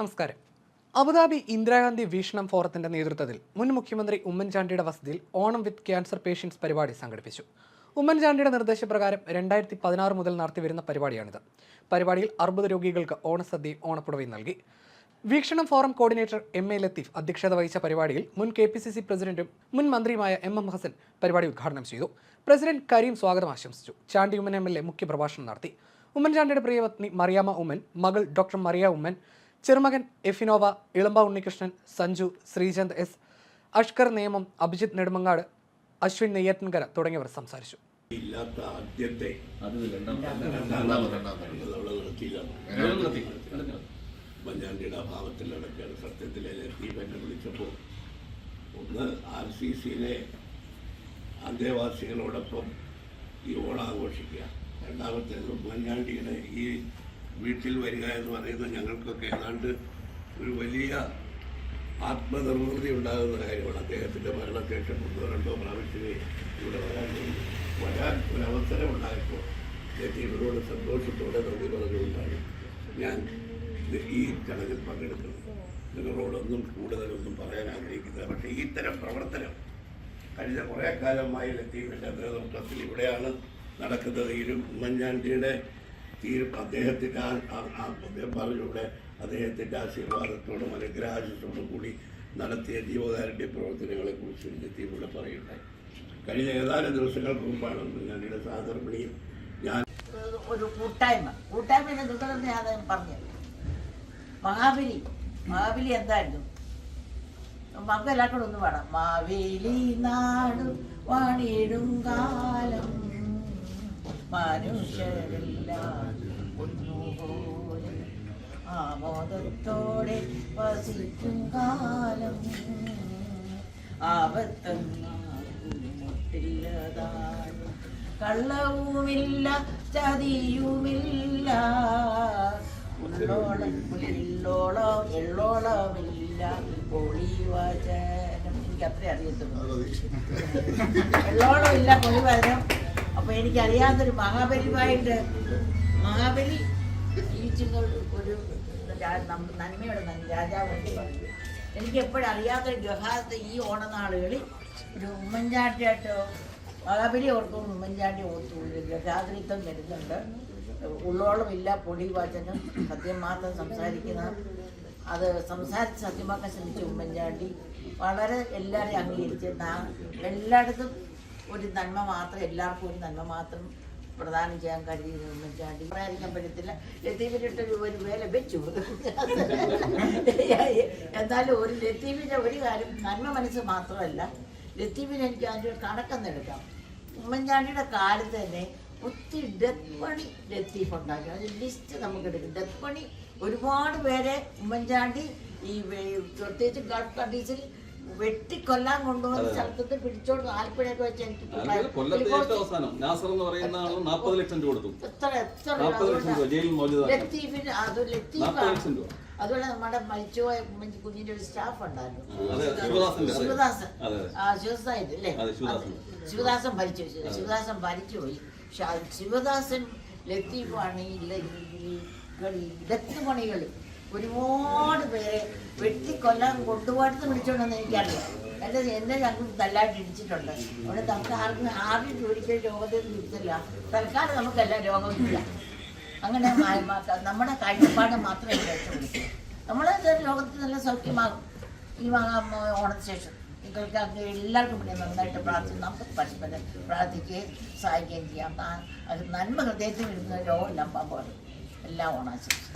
നമസ്കാരം. അബുദാബി ഇന്ദിരാഗാന്ധി വീക്ഷണം ഫോറത്തിന്റെ നേതൃത്വത്തിൽ മുൻ മുഖ്യമന്ത്രി ഉമ്മൻചാണ്ടിയുടെ വസതിയിൽ ഓണം വിത്ത് ക്യാൻസർ പേഷ്യൻസ് പരിപാടി സംഘടിപ്പിച്ചു. ഉമ്മൻചാണ്ടിയുടെ നിർദ്ദേശപ്രകാരം രണ്ടായിരത്തി പതിനാറ് മുതൽ നടത്തിവരുന്ന പരിപാടിയാണിത്. പരിപാടിയിൽ അറുപത് രോഗികൾക്ക് ഓണസദ്യയും ഓണപ്പുടവയും നൽകി. വീക്ഷണം forum coordinator M A Latheef അധ്യക്ഷത വഹിച്ച പരിപാടിയിൽ മുൻ കെ പി സി സി പ്രസിഡന്റും മുൻ മന്ത്രിയുമായ എം എം ഹസൻ പരിപാടി ഉദ്ഘാടനം ചെയ്തു. പ്രസിഡന്റ് കരീം സ്വാഗതം ആശംസിച്ചു. Chandy Oommen M L A മുഖ്യപ്രഭാഷണം നടത്തി. ഉമ്മൻചാണ്ടിയുടെ പ്രിയപത്നി മറിയാമ്മ ഉമ്മൻ മകൾ ഡോക്ടർ മറിയ ഉമ്മൻ ചെറുമകൻ എഫിനോവ ഇളമ്പ ഉണ്ണികൃഷ്ണൻ സഞ്ജു ശ്രീചന്ദ് എസ് അഷ്കർ നിയമം അഭിജിത്ത് നെടുമങ്ങാട് അശ്വിൻ നെയ്യാറ്റിൻകര തുടങ്ങിയവർ സംസാരിച്ചു. ഇല്ലാത്ത ആദ്യത്തെ അഭാവത്തിൽ നടക്കുകയാണ്. സത്യത്തിലെ വിളിച്ചപ്പോൾ ഒന്ന് ആർ സി സിയിലെ അന്തേവാസികളോടൊപ്പം ഈ ഓണാഘോഷിക്കുക രണ്ടാമത്തേത് ഉമ്മൻചാണ്ടിയുടെ ഈ വീട്ടിൽ വരിക എന്ന് പറയുന്നത് ഞങ്ങൾക്കൊക്കെ ഏതാണ്ട് ഒരു വലിയ ആത്മനിർവൃതി ഉണ്ടാകുന്ന കാര്യമാണ്. അദ്ദേഹത്തിന്റെ മരണം ഒന്നോ രണ്ടോ പ്രാവശ്യമേ ഇവിടെ വരാൻ. വരാൻ ഒരവസരം ഉണ്ടായപ്പോൾ അദ്ദേഹത്തെ ഇവരോട് സന്തോഷത്തോടെ നന്ദി പറഞ്ഞുകൊണ്ടാണ് ഞാൻ ഈ ചടങ്ങിൽ പങ്കെടുക്കുന്നത് നിങ്ങളോടൊന്നും കൂടുതലൊന്നും പറയാൻ ആഗ്രഹിക്കുന്നത് പക്ഷേ ഈ തരം പ്രവർത്തനം കഴിഞ്ഞ കുറേ കാലമായി ലത്തീഫിന്റെ നേതൃത്വത്തിൽ ഇവിടെയാണ് നടക്കുന്നത്. ഈ ഉമ്മൻചാണ്ടിയുടെ തീരു അദ്ദേഹത്തിന്റെ അദ്ദേഹം പറഞ്ഞുകൂടെ അദ്ദേഹത്തിന്റെ ആശീർവാദത്തോടും അനുഗ്രഹാശത്തോടും കൂടി നടത്തിയ ജീവകാരുണ്യ പ്രവർത്തനങ്ങളെ കുറിച്ച് ഇവിടെ പറയുണ്ടായി കഴിഞ്ഞ ഏതാനും ദിവസങ്ങൾക്ക് മുമ്പാണ് ഞാനിവിടെ സാധാരണയും ഞാൻ ഒരു കൂട്ടായ്മ. കൂട്ടായ്മയുടെ നിൽക്കണമെന്ന് ഞാൻ പറഞ്ഞു. മഹാബലി മഹാബലി എന്തായിരുന്നു? നമുക്ക് എല്ലാവർക്കും ഒന്ന് പാടാം. മാവേലി നാടും വാണിടും കാലം. മനുഷ്യരെല്ലാം ഒന്നുപോലെ ആമോദത്തോടെ വസിക്കും കാലം. ആപത്തൊന്നില്ലതാണ് കള്ളവുമില്ല ചതിയുമില്ല. ഉള്ളോളം ഉള്ളോളം എള്ളോളമില്ല പൊളിവചനം. എനിക്ക് അത്രേ അറിയത്തുള്ളൂ. എള്ളോളമില്ല പൊളിവചനം. അപ്പൊ എനിക്കറിയാവുന്നൊരു മഹാബലിയുമായിട്ട് മഹാബലി ജീവിച്ചിരുന്ന ഒരു- നന്മയുടെ നന്ദി രാജാവ് എനിക്കെപ്പോഴും അറിയാത്തൊരു ഗഹാസത്തെ ഈ ഓണനാളുകളിൽ ഒരു ഉമ്മൻചാണ്ടിയായിട്ടോ മഹാബലി ഓർക്കും ഉമ്മൻചാണ്ടി ഓർത്തു ഗജാദ്രിത്വം വരുന്നുണ്ട്. ഉള്ളോളമില്ല പൊടി വചനം സത്യം മാത്രം സംസാരിക്കുന്ന അത് സംസാരിച്ച് സത്യമാക്കാൻ ശ്രമിച്ച ഉമ്മൻചാണ്ടി വളരെ എല്ലാവരെയും അംഗീകരിച്ച് എല്ലായിടത്തും ഒരു നന്മ മാത്രം എല്ലാവർക്കും ഒരു നന്മ മാത്രം പ്രദാനം ചെയ്യാൻ കഴിയുന്ന പറയാതിരിക്കാൻ പറ്റത്തില്ല ലത്തീഫിനിട്ട് ഒരു വേല വെച്ചു. എന്നാലും ഒരു ലത്തീഫിന്റെ ഒരു കാര്യം നന്മ മനസ്സ് മാത്രമല്ല ലത്തീഫിന് എനിക്ക് അതിന്റെ ഒരു കണക്കെന്ന് എടുക്കാം. ഉമ്മൻചാണ്ടിയുടെ കാലത്ത് തന്നെ ഒത്തിരി ഡെത്ത് പണി ലത്തീഫ് ഉണ്ടാക്കി. അതിൽ ലിസ്റ്റ് നമുക്ക് എടുക്കും. ഡെത്ത് പണി ഒരുപാട് പേരെ ഉമ്മൻചാണ്ടി ഈ പ്രത്യേകിച്ച് ഗൾഫ് കൺട്രീസിൽ വെട്ടിക്കൊല്ലാൻ കൊണ്ടുവന്ന സ്ഥലത്ത് പിടിച്ചോണ്ട് ആലപ്പുഴയൊക്കെ വെച്ച് എനിക്ക് അല്ലെങ്കിൽ കൊല്ലത്തെ ഏറ്റവും അവസാനം നാസർ എന്ന് പറയുന്ന നാൽപ്പത് ലക്ഷം രൂപ കൊടുത്തു. എത്ര എത്ര നാൽപ്പത് ലക്ഷം രൂപ ജയിലിൽ മോചിതമാക്കി ലത്തീഫിന് അത് ലത്തീഫ് അതുപോലെ നമ്മുടെ മരിച്ചുപോയ കുഞ്ഞിന്റെ ഒരു സ്റ്റാഫ് ഉണ്ടായിരുന്നു. ശിവദാസൻ. ആ അല്ലേ? ശിവദാസൻ. ഭരിച്ചു ശിവദാസൻ ഭരിച്ചുപോയി ശിവദാസൻ ലത്തീഫാണ് ഈ ല- ഒരുപാട് പേരെ വെട്ടിക്കൊല്ലാൻ കൊണ്ടുപോയിട്ട് പിടിച്ചോണ്ടെന്ന് എനിക്കറിയാം. എന്റെ എന്നെ ഞങ്ങൾ തല്ലായിട്ട് ഇടിച്ചിട്ടുണ്ട്. അവിടെ നമുക്ക് ആർക്കും ആരും ജോലിക്കൊരു രോഗത്തിൽ നിർത്തില്ല തൽക്കാലം നമുക്കെല്ലാം രോഗമില്ല. അങ്ങനെ നമ്മുടെ കാഴ്ചപ്പാട് മാത്രമേ നമ്മളെ ലോകത്തിൽ നല്ല സൗഖ്യമാകും. ഈ ഓണത്തിന് ശേഷം നിങ്ങൾക്ക് എല്ലാവർക്കും വേണ്ടി നന്നായിട്ട് പ്രാർത്ഥിക്കും നമുക്ക് പരസ്പരം പ്രാർത്ഥിക്കുകയും സഹായിക്കുകയും ചെയ്യാം. നന്മ ഹൃദയത്തിൽ വരുന്ന രോഗം നമ്പാൻ പാടും എല്ലാ ഓണാശംസ